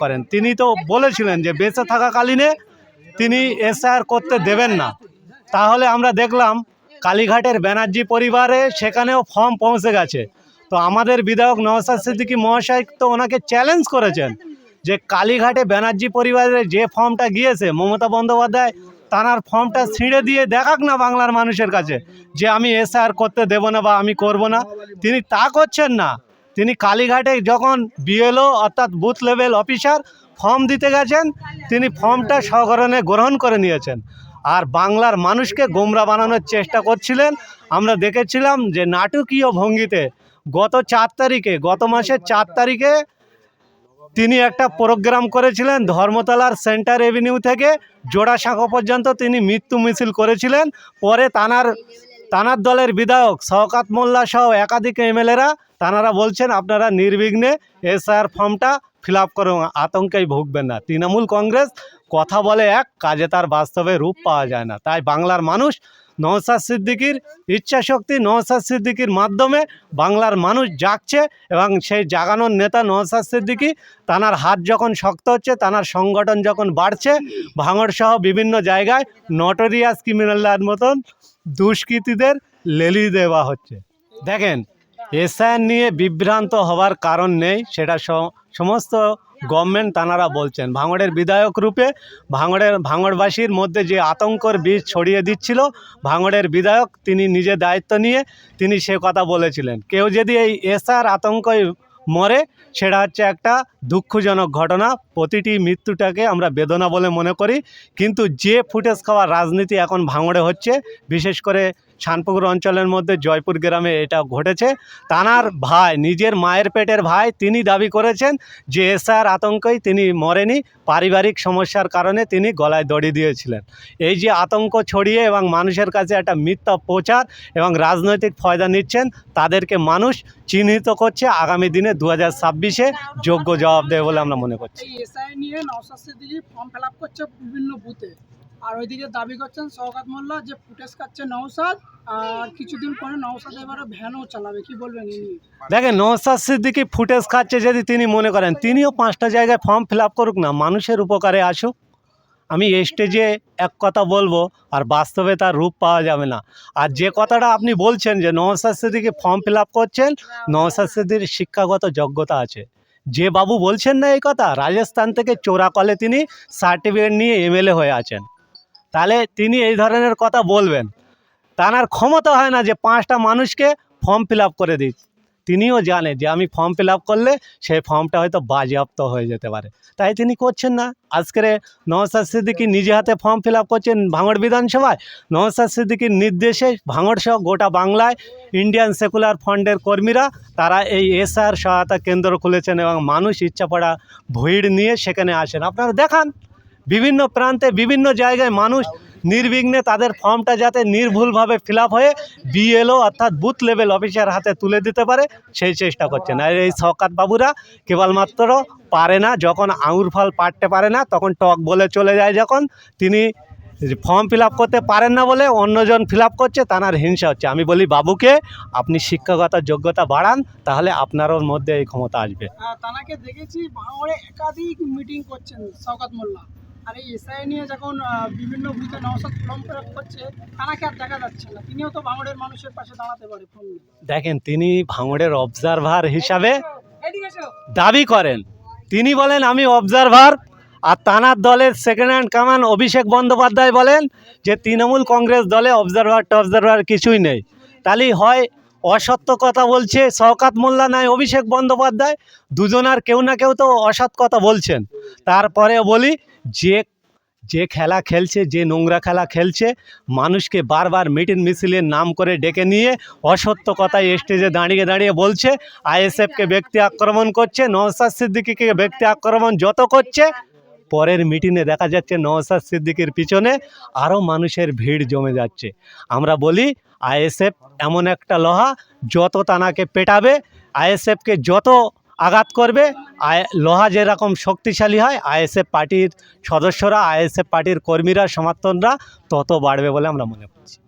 করেন। তিনি তো বলেছিলেন যে, বেঁচে থাকাকালীনে তিনি এসআর করতে দেবেন না। তাহলে আমরা দেখলাম, কালীঘাটের ব্যানার্জি পরিবারে সেখানেও ফর্ম পৌঁছে গেছে। তো আমাদের বিধায়ক নওসাদ সিদ্দিকী মহাশয় তো ওনাকে চ্যালেঞ্জ করেছেন যে, কালীঘাটে ব্যানার্জি পরিবারের যে ফর্মটা গিয়েছে, মমতা বন্দ্যোপাধ্যায় তানার ফর্মটা ছিঁড়ে দিয়ে দেখাক না বাংলার মানুষের কাছে যে, আমি এসআর করতে দেব না বা আমি করব না। তিনি তা করছেন না। তিনি কালীঘাটে যখন বিএলও অর্থাৎ বুথ লেভেল অফিসার ফর্ম দিতে গেছেন, তিনি ফর্মটা সহকরণে গ্রহণ করে নিয়েছেন। আর বাংলার মানুষকে গোমরা বানানোর চেষ্টা করছিলেন। আমরা দেখেছিলাম যে নাটকীয় ভঙ্গিতে গত চার তারিখে, গত মাসের চার তারিখে তিনি একটা প্রোগ্রাম করেছিলেন ধর্মতলার সেন্টার এভিনিউ থেকে। জোড়াসাঁকো পর্যন্ত তিনি মৃত্যু মিছিল করেছিলেন। পরে তানার তানার দলের বিধায়ক শওকাত মোল্লা সহ একাধিক এমএলএরা তানারা বলছেন, আপনারা নির্বিঘ্নে এসআর ফর্মটা ফিল আপ করুন, আতঙ্কেই ভুগবেন না। তৃণমূল কংগ্রেস কথা বলে এক, কাজে তার বাস্তবে রূপ পাওয়া যায় না। তাই বাংলার মানুষ নওসাদ সিদ্দিকির ইচ্ছাশক্তি নওসাদ সিদ্দিকির মাধ্যমে বাংলার মানুষ জাগছে এবং সেই জাগানোর নেতা নওসাদ সিদ্দিকি তানার হাত যখন শক্ত হচ্ছে, তানার সংগঠন যখন বাড়ছে ভাঙড় সহ বিভিন্ন জায়গায় নটোরিয়াস ক্রিমিনালদের মতন দুষ্কৃতীদের লেলি দেওয়া হচ্ছে। দেখেন, এসআইআর নিয়ে বিভ্রান্ত হওয়ার কারণ নেই, সেটা সমস্ত গভর্নমেন্ট তানারা বলছেন। ভাঙড়ের বিধায়ক রূপে ভাঙড়ের, ভাঙড়বাসীর মধ্যে যে আতঙ্কর বীজ ছড়িয়ে দিচ্ছিল, ভাঙড়ের বিধায়ক তিনি নিজে দায়িত্ব নিয়ে তিনি সে কথা বলেছিলেন। কেউ যদি এই এসআর আতঙ্কই মরে, সেটা হচ্ছে একটা দুঃখজনক ঘটনা। প্রতিটি মৃত্যুটাকে আমরা বেদনা বলে মনে করি। কিন্তু যে ফুটেজ খাওয়ার রাজনীতি এখন ভাঙড়ে হচ্ছে, বিশেষ করে শানপুকুর অঞ্চলের মধ্যে জয়পুর গ্রামে এটা ঘটেছে। তানার ভাই, নিজের মায়ের পেটের ভাই, তিনি দাবি করেছেন যে এসআর আতঙ্কই তিনি মরেনি, পারিবারিক সমস্যার কারণে তিনি গলায় দড়ি দিয়েছিলেন। এই যে আতঙ্ক ছড়িয়ে এবং মানুষের কাছে একটা মিথ্যা প্রচার এবং রাজনৈতিক ফয়দা নিচ্ছেন, তাদেরকে মানুষ চিহ্নিত করছে। আগামী দিনে দু হাজার ছাব্বিশে যোগ্য জবাব দেবে বলে আমরা মনে করছি। নিয়ে ফর্ম ফিল আপ করছে বিভিন্ন বুথে আর ওইদিকে দাবি করছেন শওকাত মোল্লা যে ফুটেজ কাটছে নওশাদ, আর কিছুদিন পরে নওশাদ এবারে ভ্যানও চালাবে, কি বলবেন দেখেন নৌসাদ সিদ্দিকি ফুটেজ খাচ্ছে যদি তিনি মনে করেন, তিনিও পাঁচটা জায়গায় ফর্ম ফিল আপ করুক না, মানুষের উপকারে আসুক। আমি স্টেজে এক কথা বলব, আর বাস্তবে তার রূপ পাওয়া যাবে না। আর যে কথাটা আপনি বলছেন যে Naushad Siddiqui form fill up করছেন নৌসাদ সিদ্দির শিক্ষাগত যোগ্যতা আছে। যে বাবু বলছেন না এই কথা, রাজস্থান থেকে চোরা কলে তিনি সার্টিফিকেট নিয়ে এমএলএ হয়ে আছেন। তাহলে তিনি এই ধরনের কথা বলবেন। তার ক্ষমতা হয় না যে পাঁচটা মানুষকে ফর্ম ফিল আপ করে দিই তিনিও জানে যে আমি ফর্ম ফিল আপ করলে সেই ফর্মটা হয়তো বাজেয়াপ্ত হয়ে যেতে পারে। তাই তিনি করছেন না। আজকের নওসাদ সিদ্দিকি নিজে হাতে ফর্ম ফিল আপ করছেন ভাঙড় বিধানসভায়। নওসাদ সিদ্দিকির নির্দেশে ভাঙড় সহ গোটা বাংলায় ইন্ডিয়ান সেকুলার ফান্ডের কর্মীরা তারা এই এসআর সহায়তা কেন্দ্র খুলেছেন এবং মানুষ ইচ্ছাপড়া ভিড় নিয়ে সেখানে আসেন। আপনারা দেখান। বিভিন্ন প্রান্তে, বিভিন্ন জায়গায় মানুষ নির্বিঘ্নে তাদের ফর্মটা যাতে নির্ভুলভাবে ফিল হয়ে বিএলও অর্থাৎ বুথ লেভেল অফিসার হাতে তুলে দিতে পারে, সেই চেষ্টা করছেন। আর এই শওকাত বাবুরা কেবলমাত্র পারে না, যখন আঙুর ফল পাড়তে পারে না, তখন টক বলে চলে যায় যখন। তিনি ফর্ম ফিল করতে পারেন না বলে অন্যজন ফিল করছে, তার হিংসা হচ্ছে। আমি বলি, বাবুকে আপনি শিক্ষাগত যোগ্যতা বাড়ান, তাহলে আপনারও মধ্যে এই ক্ষমতা আসবে। তানাকে দেখেছি একাধিক মিটিং করছেন শওকাত মোল্লা। আর এই এসআই নিয়ে যখন বিভিন্ন আপ করছে তানাকে আর দেখা যাচ্ছে না? তিনিও তো ভাঙড়ের মানুষের পাশে দাঁড়াতে পারে দেখেন তিনি ভাঙড়ের অবজারভার হিসাবে দাবি করেন। তিনি বলেন আমি অবজারভার আর তানার দলের সেকেন্ড হ্যান্ড কামান অভিষেক বন্দ্যোপাধ্যায় বলেন যে তৃণমূল কংগ্রেস দলে অবজারভার টবজারভার কিছুই নেই। তাহলে হয় অসত্য কথা বলছে, শওকাত মোল্লা নাই, অভিষেক বন্দ্যোপাধ্যায় দুজনার কেউ না কেউ তো অসৎ কথা বলছেন। তারপরে বলি, যে যে খেলা খেলছে, যে নোংরা খেলা খেলছে, মানুষকে বারবার মিটিং মিছিলের নাম করে ডেকে নিয়ে অসত্য কথা স্টেজে দাঁড়িয়ে দাঁড়িয়ে বলছে আইএসএফকে ব্যক্তি আক্রমণ করছে নওসাদ সিদ্দিকিকে ব্যক্তি আক্রমণ যত করছে পরের মিটিংয়ে দেখা যাচ্ছে নওসাদ সিদ্দিকির পিছনে আরও মানুষের ভিড় জমে যাচ্ছে। আমরা বলি, আইএসএফ এমন একটা লোহা, যত তানাকে পেটাবে, আইএসএফকে যত আঘাত করবে লোহা যেরকম শক্তিশালী হয়, আইএসএফ পার্টির সদস্যরা, আইএসএফ পার্টির কর্মীরা, সমর্থনরা তত বাড়বে বলে আমরা মনে করছি।